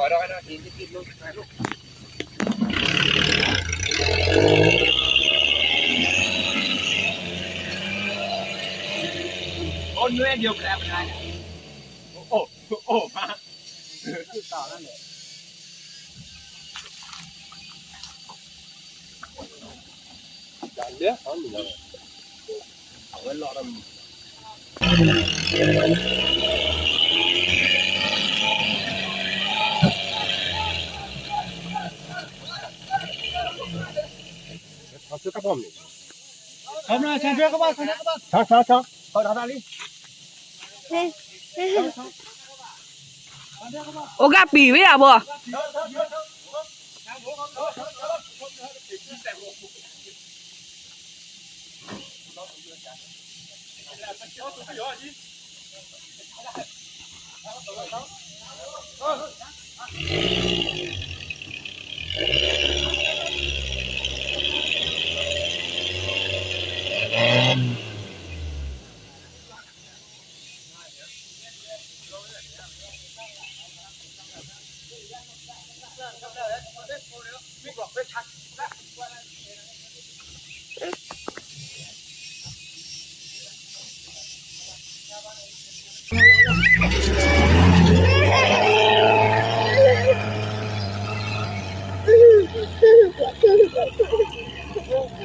อได้นะทีที่กินลูกลูกโอ้เนื้อเดียวแกลบได้โอ้โอ้โอ้มาต่อนั่นแหละจานเลี้ยเขาหนึ่งเลยเอาไว้รอทำ เขาซื้อกระป๋อมนี่ทำนะฉันช่วยเขาบ้างฉันช่วยเขาบ้างช้าช้าช้าเขาทำอะไรโอกาปีไว้อะบ่ข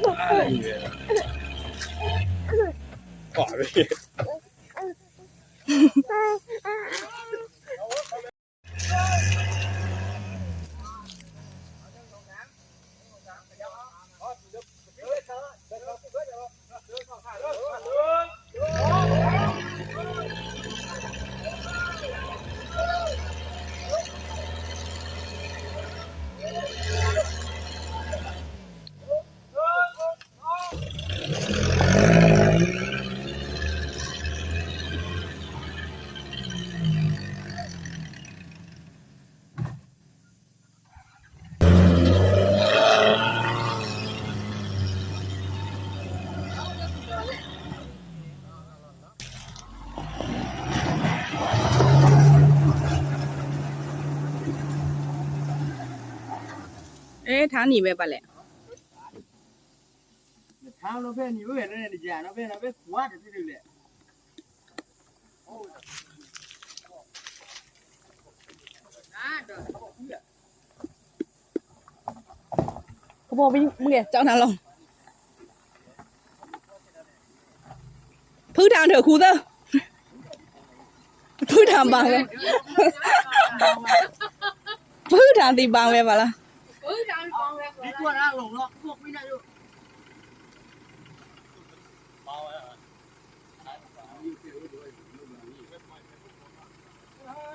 Ah, Ay, mira. Oh, ထားနေပဲပါလေထားလို့ပဲနေပဲနဲ့ကြာတော့ပဲနော်ပဲကွာတူတူလေဟုတ်နာတော့ကဘောဘင်းမင်းကြောင်းနာလုံးဖူးထောင်တော့ခူသောဖူးထောင်ပါလေဖူးထောင်ဒီပါပဲပါလား วที่นี่แหละ เขาบอกไปมึงเนี่ยเจ้าทางลงพื้นทางเถอะครูเตอร์พื้นทางบางเลยพื้นทางตีบางไปปะล่ะ นี่ตัวนั่งลงเนาะ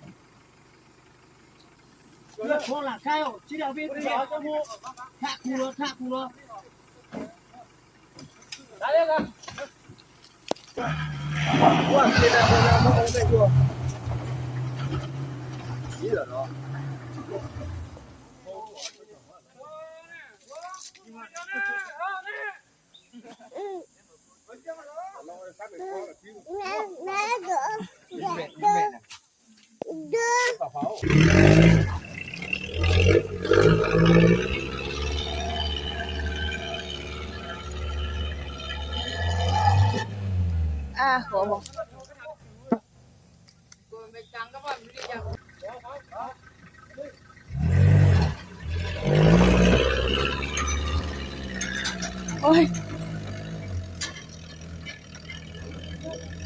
พวกไม่ได้อยู่เลือกคนหลังใช่หรอที่เราเป็นสาวจมูกทักคูโรทักคูโรได้เลยครับว่าเป็นอะไรนะพวกเราไม่ชัวร์นี่เหรอ 嗯哪哪个哪个大不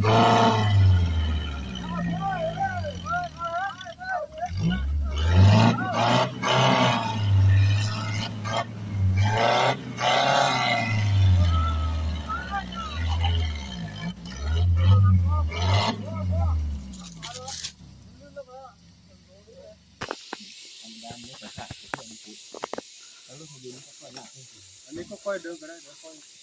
Thank you. 我得过来，得